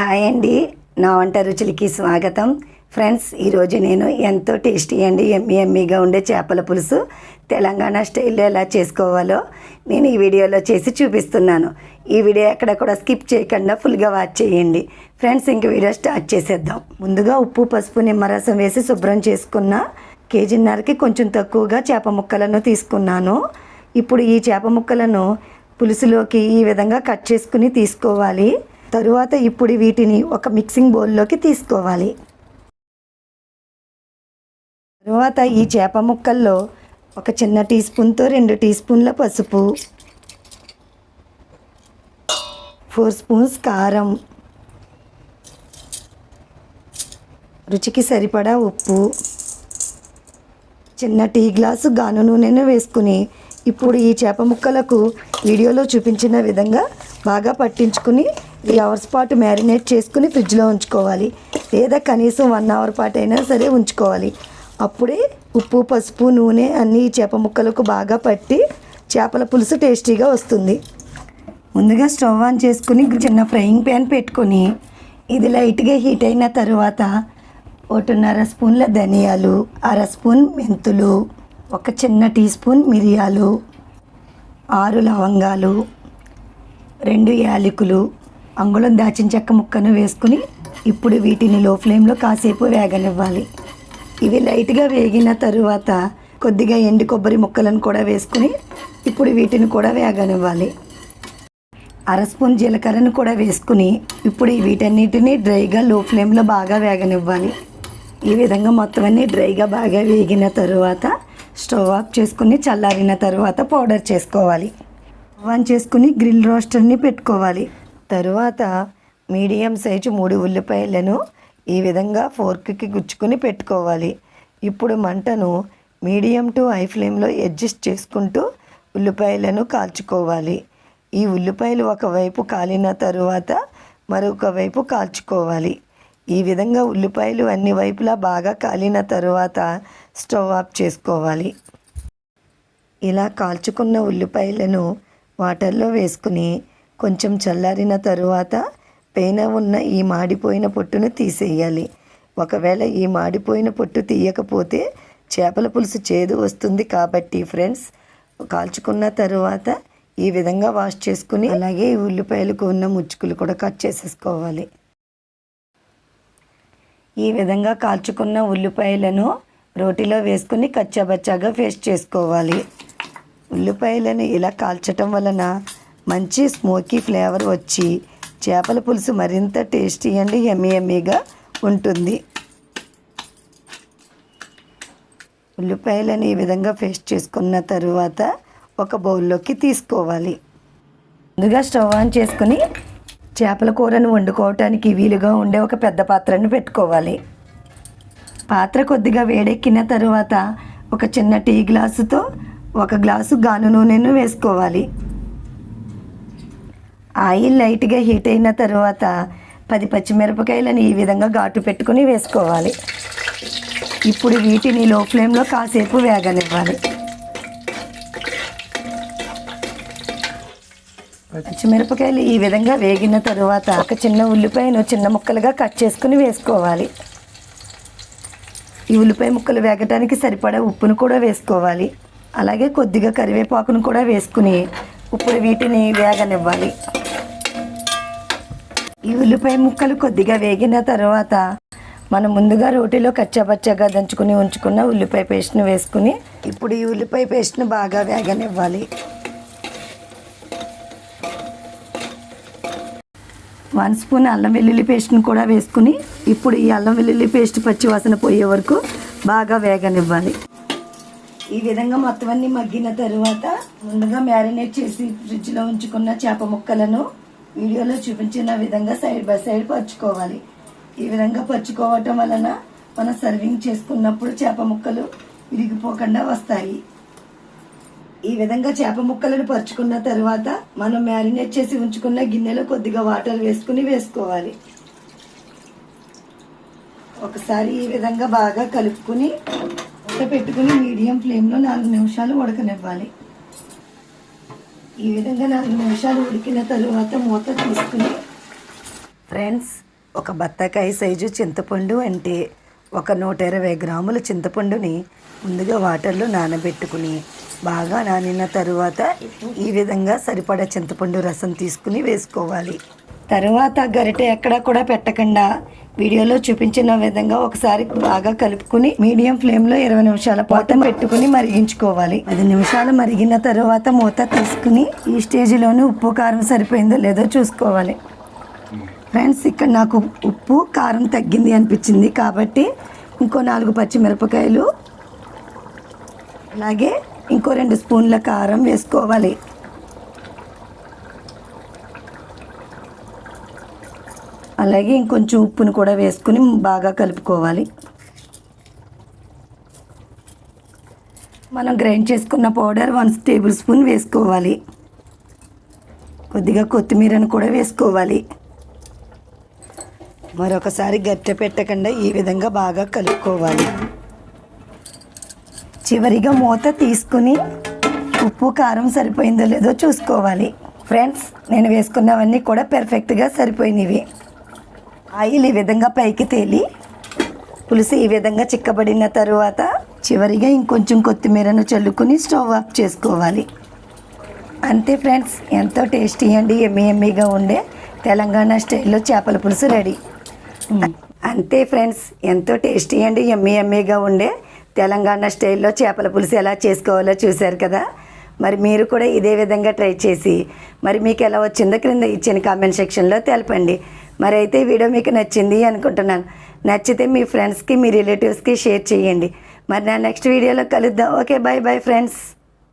Hi అండి. నా వంట రుచులకి స్వాగతం. ఫ్రెండ్స్ ఈరోజు నేను ఎంతో టేస్టీ అండి ఎమ్మి ఎమ్మిగా ఉండే చేపల పులుసు తెలంగాణ స్టైల్లో ఎలా చేసుకోవాలో నేను ఈ వీడియోలో చేసి చూపిస్తున్నాను. ఈ వీడియో ఎక్కడ కూడా స్కిప్ చేయకుండా ఫుల్గా వాచ్ చేయండి. ఫ్రెండ్స్ ఇంక వీడియో స్టార్ట్ చేసేద్దాం. ముందుగా ఉప్పు పసుపు నిమ్మరసం వేసి శుభ్రం చేసుకున్న కేజీన్నరకి కొంచెం తక్కువగా చేప ముక్కలను తీసుకున్నాను. ఇప్పుడు ఈ చేప ముక్కలను పులుసులోకి ఈ విధంగా కట్ చేసుకుని తీసుకోవాలి. తరువాత ఇప్పుడు వీటిని ఒక మిక్సింగ్ బౌల్లోకి తీసుకోవాలి. తరువాత ఈ చేప ముక్కల్లో ఒక చిన్న టీ స్పూన్తో రెండు టీ స్పూన్ల పసుపు ఫోర్ స్పూన్స్ కారం రుచికి సరిపడా ఉప్పు చిన్న టీ గ్లాసు గాను నూనెను వేసుకుని ఇప్పుడు ఈ చేప ముక్కలకు వీడియోలో చూపించిన విధంగా బాగా పట్టించుకుని త్రీ అవర్స్ పాటు మ్యారినేట్ చేసుకుని ఫ్రిడ్జ్లో ఉంచుకోవాలి. లేదా కనీసం వన్ అవర్ పాటు అయినా సరే ఉంచుకోవాలి. అప్పుడే ఉప్పు పసుపు నూనె అన్నీ చేప ముక్కలకు బాగా పట్టి చేపల పులుసు టేస్టీగా వస్తుంది. ముందుగా స్టవ్ ఆన్ చేసుకుని చిన్న ఫ్రైయింగ్ ప్యాన్ పెట్టుకొని ఇది లైట్గా హీట్ అయిన తర్వాత ఒకటిన్నర స్పూన్ల ధనియాలు అర స్పూన్ మెంతులు ఒక చిన్న టీ స్పూన్ మిరియాలు ఆరు లవంగాలు రెండు యాలకులు అంగుళం దాచిన చెక్క ముక్కను వేసుకుని ఇప్పుడు వీటిని లో ఫ్లేమ్లో కాసేపు వేగనివ్వాలి. ఇవి లైట్గా వేగిన తరువాత కొద్దిగా ఎండు కొబ్బరి ముక్కలను కూడా వేసుకుని ఇప్పుడు వీటిని కూడా వేగనివ్వాలి. అర స్పూన్ జీలకర్రను కూడా వేసుకుని ఇప్పుడు వీటన్నిటిని డ్రైగా లో ఫ్లేమ్లో బాగా వేగనివ్వాలి. ఈ విధంగా మొత్తం అన్ని డ్రైగా బాగా వేగిన తరువాత స్టవ్ ఆఫ్ చేసుకుని చల్లారిన తరువాత పౌడర్ చేసుకోవాలి. ఆన్ చేసుకుని గ్రిల్ రోస్టర్ని పెట్టుకోవాలి. తరువాత మీడియం సైజు మూడు ఉల్లిపాయలను ఈ విధంగా ఫోర్క్కి గుచ్చుకొని పెట్టుకోవాలి. ఇప్పుడు మంటను మీడియం టు హై ఫ్లేమ్లో అడ్జస్ట్ చేసుకుంటూ ఉల్లిపాయలను కాల్చుకోవాలి. ఈ ఉల్లిపాయలు ఒకవైపు కాలిన తరువాత మరొక వైపు కాల్చుకోవాలి. ఈ విధంగా ఉల్లిపాయలు అన్ని వైపులా బాగా కాలిన తరువాత స్టవ్ ఆఫ్ చేసుకోవాలి. ఇలా కాల్చుకున్న ఉల్లిపాయలను వాటర్లో వేసుకుని కొంచెం చల్లారిన తరువాత పైన ఉన్న ఈ మాడిపోయిన పొట్టును తీసేయాలి. ఒకవేళ ఈ మాడిపోయిన పొట్టు తీయకపోతే చేపల పులుసు చేదు వస్తుంది కాబట్టి ఫ్రెండ్స్ కాల్చుకున్న తరువాత ఈ విధంగా వాష్ చేసుకుని అలాగే ఈ ఉల్లిపాయలకు ఉన్న ముచ్చుకులు కూడా కట్ చేసేసుకోవాలి. ఈ విధంగా కాల్చుకున్న ఉల్లిపాయలను రోటిలో వేసుకుని కచ్చాబచ్చాగా పేస్ట్ చేసుకోవాలి. ఉల్లిపాయలను ఇలా కాల్చటం వలన మంచి స్మోకీ ఫ్లేవర్ వచ్చి చేపల పులుసు మరింత టేస్టీ అండ్ ఎమ్మీ ఎమ్మీగా ఉంటుంది. ఉల్లిపాయలను ఈ విధంగా పేస్ట్ చేసుకున్న తరువాత ఒక బౌల్లోకి తీసుకోవాలి. ముందుగా స్టవ్ ఆన్ చేసుకుని చేపల కూరను వండుకోవటానికి వీలుగా ఉండే ఒక పెద్ద పాత్రను పెట్టుకోవాలి. పాత్ర కొద్దిగా వేడెక్కిన తరువాత ఒక చిన్న టీ గ్లాసుతో ఒక గ్లాసు గాను నూనెను వేసుకోవాలి. ఆయిల్ లైట్గా హీట్ అయిన తర్వాత పది పచ్చిమిరపకాయలను ఈ విధంగా ఘాటు పెట్టుకుని వేసుకోవాలి. ఇప్పుడు వీటిని లో ఫ్లేమ్లో కాసేపు వేగనివ్వాలి. పచ్చిమిరపకాయలు ఈ విధంగా వేగిన తర్వాత ఒక చిన్న ఉల్లిపాయను చిన్న ముక్కలుగా కట్ చేసుకుని వేసుకోవాలి. ఈ ఉల్లిపాయ ముక్కలు వేగటానికి సరిపడా ఉప్పును కూడా వేసుకోవాలి. అలాగే కొద్దిగా కరివేపాకును కూడా వేసుకుని ఇప్పుడు వీటిని వేగనివ్వాలి. ఈ ఉల్లిపాయ ముక్కలు కొద్దిగా వేగిన తర్వాత మనం ముందుగా రోటీలో కచ్చాపచ్చాగా దంచుకుని ఉంచుకున్న ఉల్లిపాయ పేస్ట్ని వేసుకుని ఇప్పుడు ఈ ఉల్లిపాయ పేస్ట్ని బాగా వేగనివ్వాలి. వన్ స్పూన్ అల్లం వెల్లుల్లి పేస్ట్ని కూడా వేసుకుని ఇప్పుడు ఈ అల్లం వెల్లుల్లి పేస్ట్ పచ్చివాసన పోయే వరకు బాగా వేగనివ్వాలి. ఈ విధంగా మొత్తం అన్ని మగ్గిన తరువాత ముందుగా మ్యారినేట్ చేసి ఫ్రిడ్జ్లో ఉంచుకున్న చేప ముక్కలను వీడియోలో చూపించిన విధంగా సైడ్ బై సైడ్ పరుచుకోవాలి. ఈ విధంగా పరుచుకోవటం వలన మనం సర్వింగ్ చేసుకున్నప్పుడు చేప ముక్కలు విరిగిపోకుండా వస్తాయి. ఈ విధంగా చేప ముక్కలను పరుచుకున్న తర్వాత మనం మ్యారినేట్ చేసి ఉంచుకున్న గిన్నెలో కొద్దిగా వాటర్ వేసుకుని వేసుకోవాలి. ఒకసారి ఈ విధంగా బాగా కలుపుకుని ఉడక పెట్టుకుని మీడియం ఫ్లేమ్లో నాలుగు నిమిషాలు ఉడకనివ్వాలి. ఈ విధంగా నాలుగు నిమిషాలు ఉడికిన తరువాత మూత తీసుకుని ఫ్రెండ్స్ ఒక బత్తాకాయ సైజు చింతపండు అంటే ఒక నూట ఇరవై గ్రాముల చింతపండుని ముందుగా వాటర్లో నానబెట్టుకుని బాగా నానిన తరువాత ఈ విధంగా సరిపడా చింతపండు రసం తీసుకుని వేసుకోవాలి. తరువాత గరిటె ఎక్కడా కూడా పెట్టకుండా వీడియోలో చూపించిన విధంగా ఒకసారి బాగా కలుపుకుని మీడియం ఫ్లేమ్లో ఇరవై నిమిషాల పాటు పెట్టుకుని మరిగించుకోవాలి. పది నిమిషాలు మరిగిన తరువాత మూత తీసుకుని ఈ స్టేజ్లోనే ఉప్పు కారం సరిపోయిందో లేదో చూసుకోవాలి. ఫ్రెండ్స్ ఇక్కడ నాకు ఉప్పు కారం తగ్గింది అనిపించింది కాబట్టి ఇంకో నాలుగు పచ్చిమిరపకాయలు అలాగే ఇంకో రెండు స్పూన్ల కారం వేసుకోవాలి. అలాగే ఇంకొంచెం ఉప్పును కూడా వేసుకుని బాగా కలుపుకోవాలి. మనం గ్రైండ్ చేసుకున్న పౌడర్ వన్ టేబుల్ స్పూన్ వేసుకోవాలి. కొద్దిగా కొత్తిమీరను కూడా వేసుకోవాలి. మరొకసారి గట్టె పెట్టకుండా ఈ విధంగా బాగా కలుపుకోవాలి. చివరిగా మూత తీసుకుని ఉప్పు కారం సరిపోయిందో లేదో చూసుకోవాలి. ఫ్రెండ్స్ నేను వేసుకున్నవన్నీ కూడా పెర్ఫెక్ట్గా సరిపోయినవి. ఆయిల్ ఈ విధంగా పైకి తేలి పులుసు ఈ విధంగా చిక్కబడిన తరువాత చివరిగా ఇంకొంచెం కొత్తిమీరను చల్లుకుని స్టవ్ ఆఫ్ చేసుకోవాలి. అంతే ఫ్రెండ్స్ ఎంతో టేస్టీ అండి ఎమ్మి ఎమ్మిగా ఉండే తెలంగాణ స్టైల్లో చేపల పులుసు రెడీ. అంతే ఫ్రెండ్స్ ఎంతో టేస్టీ అండి ఎమ్మి ఎమ్మిగా ఉండే తెలంగాణ స్టైల్లో చేపల పులుసు ఎలా చేసుకోవాలో చూశారు కదా? మరి మీరు కూడా ఇదే విధంగా ట్రై చేసి మరి మీకు ఎలా వచ్చిందో క్రింద ఇచ్చిన కామెంట్ సెక్షన్లో తెలపండి. మరి అయితే వీడియో మీకు నచ్చింది అనుకుంటున్నాను. నచ్చితే మీ ఫ్రెండ్స్కి మీ రిలేటివ్స్కి షేర్ చేయండి. మరి నా నెక్స్ట్ వీడియోలో కలుద్దాం. Okay bye bye friends.